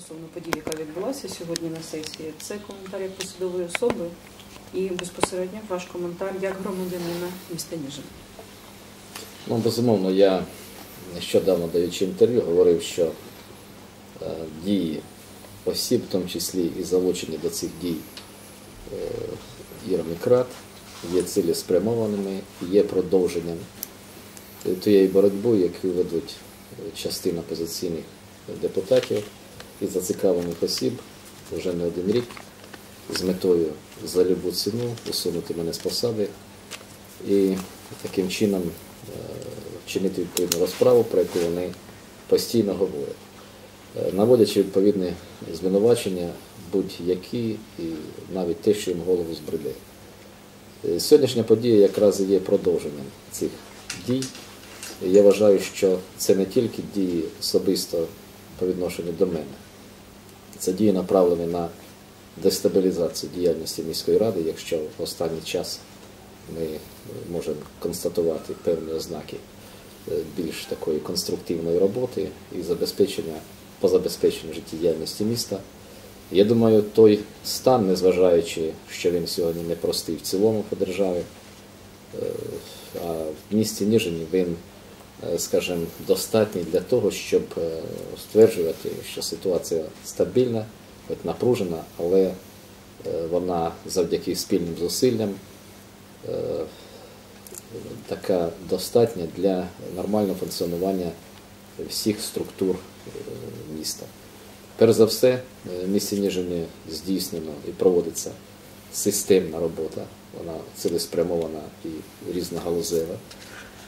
стосовно подій, яка відбулася сьогодні на сесії. Це коментар як посадової особи і безпосередньо ваш коментар як громадянина міста Ніжин. Ну, безумовно, я нещодавно даючи інтерв'ю, говорив, що е, дії осіб, в тому числі і залучені до цих дій е, Іра є цілеспрямованими, є продовженням тієї боротьби, яку ведуть е, частина опозиційних депутатів і зацікавлених осіб вже не один рік з метою за любу ціну усунути мене з посади і таким чином е, вчинити відповідну розправу, про яку вони постійно говорять, Е, наводячи відповідне звинувачення будь-які і навіть те, що їм голову збреде. Е, Сьогоднішня подія якраз є продовженням цих дій. Я вважаю, що це не тільки дії особисто по відношенню до мене, це дії направлені на дестабілізацію діяльності міської ради, якщо в останній час ми можемо констатувати певні ознаки е, більш такої конструктивної роботи і забезпечення по забезпеченню життєдіяльності міста. Я думаю, той стан, незважаючи, що він сьогодні непростий в цілому по державі, е, а в місті Ніжині він, скажімо, достатній для того, щоб е, стверджувати, що ситуація стабільна, хоч напружена, але е, вона завдяки спільним зусиллям е, така достатня для нормального функціонування всіх структур е, міста. Перш за все, е, в місті здійснено і проводиться системна робота, вона цілеспрямована і різногалузева.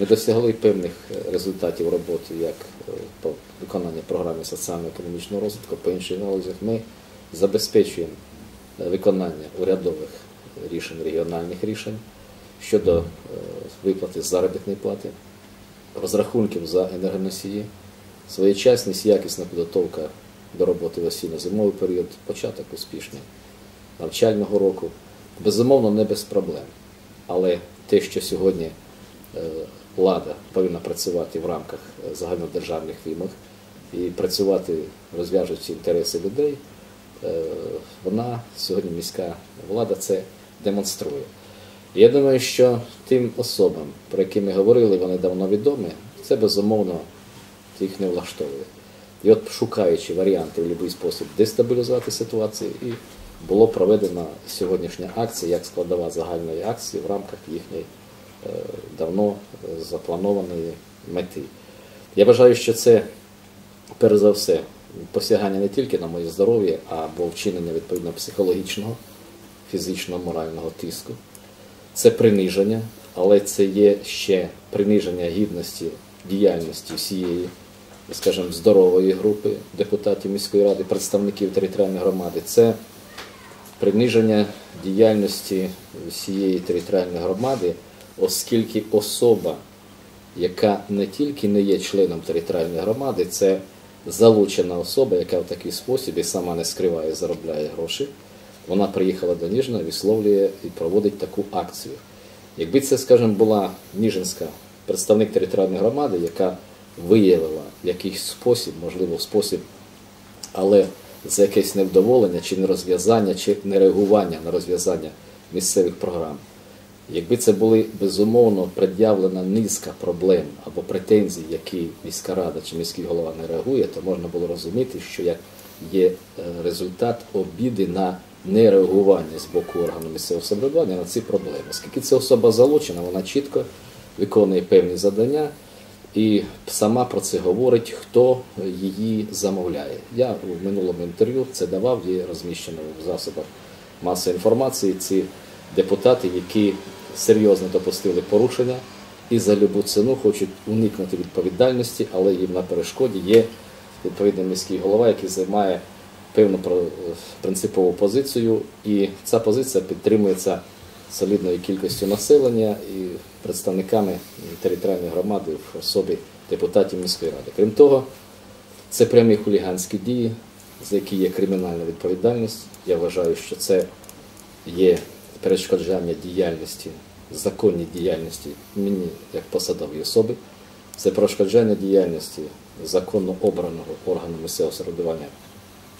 Ми досягли певних е, результатів роботи як е, по виконанню програми соціально-економічного розвитку, по інших галузях. Ми забезпечуємо е, виконання урядових рішень, регіональних рішень щодо виплати заробітної плати, розрахунків за енергоносії, своєчасність, якісна підготовка до роботи в осінньо-зимовий період, початок успішний навчального року. Безумовно, не без проблем. Але те, що сьогодні влада повинна працювати в рамках е, загальнодержавних вимог і працювати, розв'яжучи інтереси людей, е, вона сьогодні міська влада це демонструє. Я думаю, що тим особам, про які ми говорили, вони давно відомі, це безумовно їх не влаштовує. І от шукаючи варіанти в будь-який спосіб дестабілізувати ситуацію, і було проведена сьогоднішня акція як складова загальної акції в рамках їхньої е, давно е, запланованої мети. Я вважаю, що це перш за все посягання не тільки на моє здоров'я, або вчинення відповідно психологічного, фізичного, морального тиску. Це приниження, але це є ще приниження гідності діяльності всієї, скажімо, здорової групи депутатів міської ради, представників територіальної громади. Це приниження діяльності всієї територіальної громади, оскільки особа, яка не тільки не є членом територіальної громади, це залучена особа, яка в такий спосіб і сама не скриває, заробляє гроші. Вона приїхала до Ніжина, висловлює і проводить таку акцію. Якби це, скажімо, була Ніжинська представник територіальної громади, яка виявила якийсь спосіб, можливо, спосіб, але за якесь невдоволення чи нерозв'язання, чи нереагування на розв'язання місцевих програм. Якби це були безумовно пред'явлена низка проблем або претензій, які міська рада чи міський голова не реагує, то можна було розуміти, що як є е, результат обіди на нереагування з боку органу місцевого самоврядування на ці проблеми. Оскільки ця особа залучена, вона чітко виконує певні завдання і сама про це говорить, хто її замовляє. Я у минулому інтерв'ю це давав, є розміщено в засобах масової інформації. Ці депутати, які серйозно допустили порушення і за любу ціну хочуть уникнути відповідальності, але їм на перешкоді є відповідний міський голова, який займає певну принципову позицію, і ця позиція підтримується солідною кількістю населення і представниками територіальної громади в особі депутатів міської ради. Крім того, це прямі хуліганські дії, за які є кримінальна відповідальність. Я вважаю, що це є перешкоджання діяльності, законній діяльності мені як посадовій особи. Це перешкоджання діяльності законно обраного органу місцевого самоврядування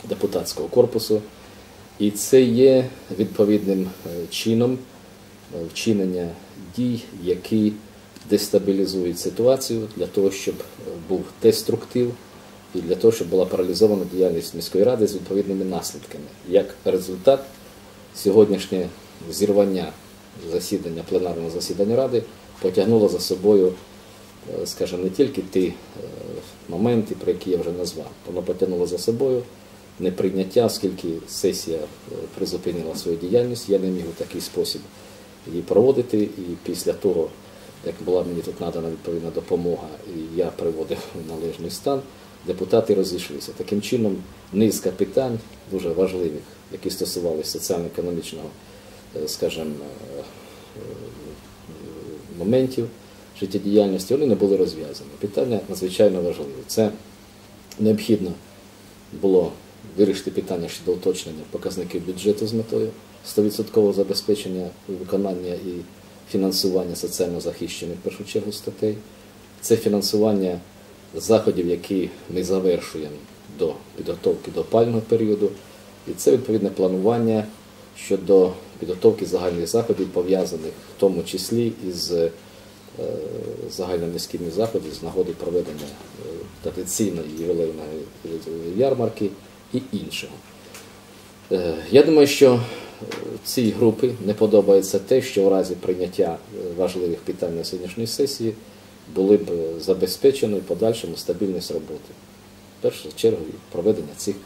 депутатського корпусу. І це є відповідним е, чином е, вчинення дій, які дестабілізують ситуацію для того, щоб е, був деструктив і для того, щоб була паралізована діяльність міської ради з відповідними наслідками. Як результат, сьогоднішнє зірвання засідання, пленарного засідання ради потягнуло за собою, е, скажімо, не тільки ті е, моменти, про які я вже назвав, воно потягнуло за собою неприйняття, оскільки сесія е, призупинила свою діяльність, я не міг у такий спосіб її проводити. І після того, як була мені тут надана відповідна допомога, і я приводив в належний стан, депутати розійшлися. Таким чином, низка питань дуже важливих, які стосувалися соціально-економічного, скажімо, е, е, моментів життєдіяльності, вони не були розв'язані. Питання надзвичайно важливе. Це необхідно було вирішити питання щодо уточнення показників бюджету з метою 100% забезпечення виконання і фінансування соціально захищених в першу чергу статей. Це фінансування заходів, які ми завершуємо до підготовки до опального періоду. І це відповідне планування щодо підготовки загальних заходів, пов'язаних в тому числі із е, загальноміськими заходами з нагоди проведення е, традиційної ювілейної ярмарки і іншого. Е, Я думаю, що цій групі не подобається те, що в разі прийняття важливих питань на сьогоднішній сесії були б забезпечено подальшому стабільність роботи. В першу чергу проведення цих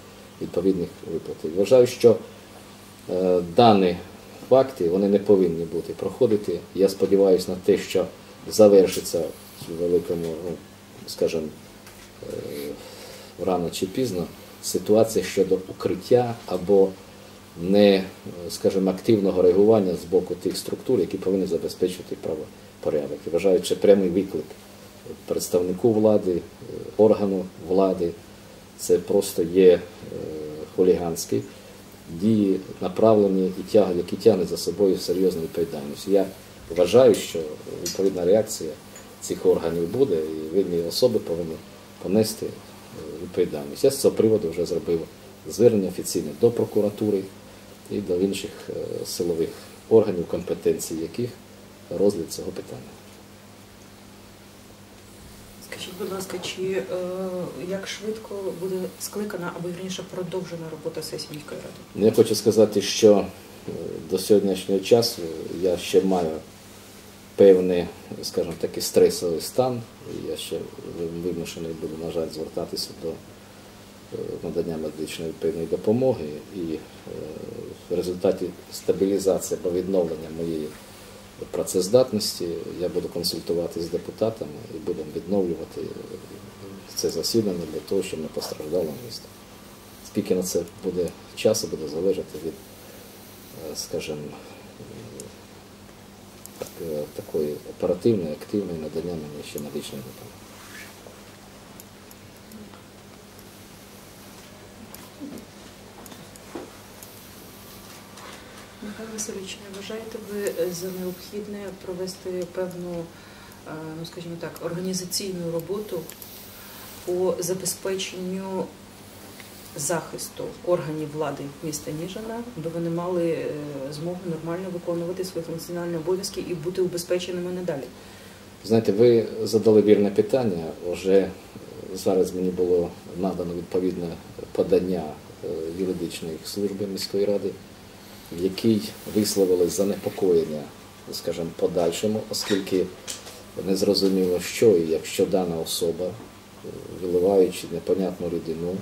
відповідних виплат. Вважаю, що дані факти вони не повинні бути проходити. Я сподіваюся на те, що завершиться в великому, ну, скажімо, е, рано чи пізно ситуація щодо укриття або не, е, скажімо, активного реагування з боку тих структур, які повинні забезпечити правопорядок. І вважаю, що прямий виклик представнику влади, е, органу влади, це просто є хуліганські дії, направлені і тяг, які тягнуть за собою серйозну відповідальність. Я вважаю, що відповідна реакція цих органів буде, і винні особи повинні понести е, відповідальність. Я з цього приводу вже зробив звернення офіційне до прокуратури і до інших е, силових органів, компетенції яких розгляд цього питання. Скажіть, будь ласка, чи е, як швидко буде скликана або вірніше продовжена робота сесії міської ради? Я хочу сказати, що е, до сьогоднішнього часу я ще маю певний, скажімо такий стресовий стан. Я ще вимушений буду, на жаль, звертатися до е, надання медичної відповідної допомоги. І е, в результаті стабілізації або відновлення моєї працездатності я буду консультувати з депутатами і будемо відновлювати це засідання для того, щоб не постраждало місто. Скільки на це буде часу, буде залежати від, е, скажімо, е, такої оперативної, активної надання мені ще медичної допомоги. Михайло Васильович, не вважаєте ви за необхідне провести певну, е, ну скажімо так, організаційну роботу по забезпеченню захисту органів влади міста Ніжина, аби вони мали е, змогу нормально виконувати свої функціональні обов'язки і бути убезпеченими надалі? Знаєте, ви задали вірне питання. Вже е, зараз мені було надано відповідне подання е, юридичної служби міської ради, в якій висловили занепокоєння, скажімо, подальшому, оскільки не зрозуміло, що і якщо дана особа, е, виливаючи непонятну рідину,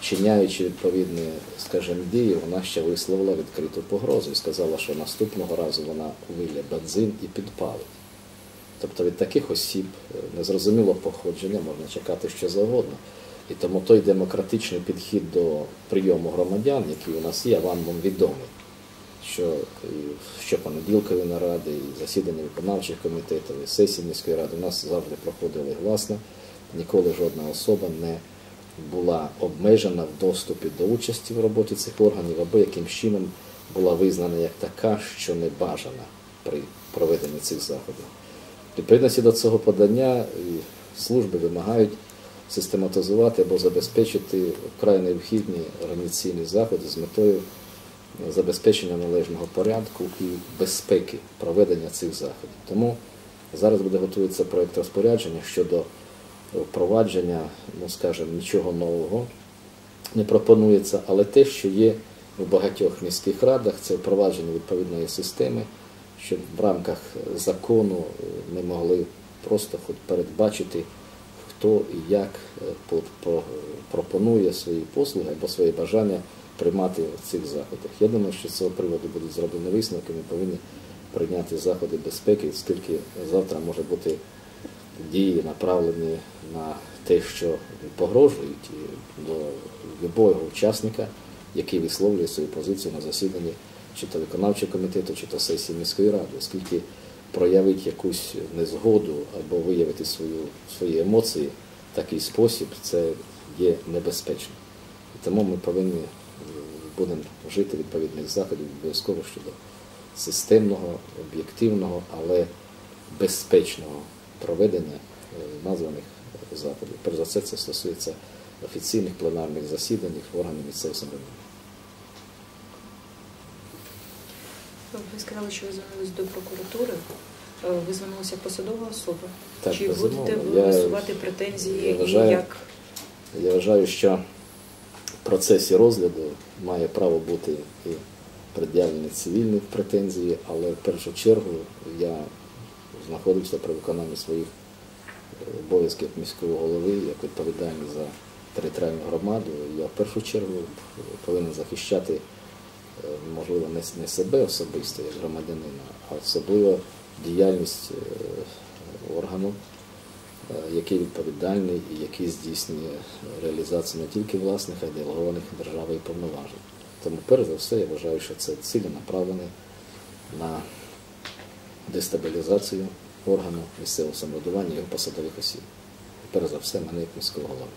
вчиняючи відповідні, скажімо, дії, вона ще висловила відкриту погрозу і сказала, що наступного разу вона вилє бензин і підпалить. Тобто від таких осіб е, незрозумілого походження можна чекати що завгодно. І тому той демократичний підхід до прийому громадян, який у нас є, вам відомий. Що і щопонеділкові наради, і засідання виконавчих комітетів, і сесії міської ради у нас завжди проходили гласно. Ніколи жодна особа не була обмежена в доступі до участі в роботі цих органів, або яким чином була визнана як така, що не бажана при проведенні цих заходів. Відповідності до цього подання служби вимагають систематизувати або забезпечити вкрай необхідні організаційні заходи з метою забезпечення належного порядку і безпеки проведення цих заходів. Тому зараз буде готуватися проєкт розпорядження щодо впровадження, ну скажімо, нічого нового не пропонується, але те, що є у багатьох міських радах, це впровадження відповідної системи, щоб в рамках закону е, ми могли просто хоч передбачити, хто і як е, по- по- пропонує свої послуги або свої бажання приймати в цих заходах. Я думаю, що з цього приводу будуть зроблені висновки, ми повинні прийняти заходи безпеки, оскільки завтра може бути дії направлені на те, що погрожують до любого учасника, який висловлює свою позицію на засіданні чи то виконавчого комітету, чи то сесії міської ради, оскільки проявити якусь незгоду або виявити свою, свої емоції в такий спосіб, це є небезпечно. Тому ми повинні будемо вжити відповідних заходів обов'язково щодо системного, об'єктивного, але безпечного проведення е, названих заходів. Перш за все, це стосується офіційних пленарних засідань органів місцевого самоврядування. Ви сказали, що ви звернулись до прокуратури. Е, Ви звернулися посадова особа? Так, Чи безумовно. будете ви висувати претензії я вважаю- як Я вважаю, що процесі розгляду має право бути і пред'явлені цивільні претензії, але в першу чергу я знаходився при виконанні своїх е, обов'язків міського голови, як відповідальний за територіальну громаду. Я в першу чергу повинен захищати, е, можливо, не, себе особисто як громадянина, а особливо діяльність е, органу який відповідальний і який здійснює реалізацію не тільки власних, а й делегованих державою повноважень. Тому, перш за все, я вважаю, що це цілі направлені на дестабілізацію органу місцевого самоврядування і його посадових осіб. Перш за все, мене як міського голови.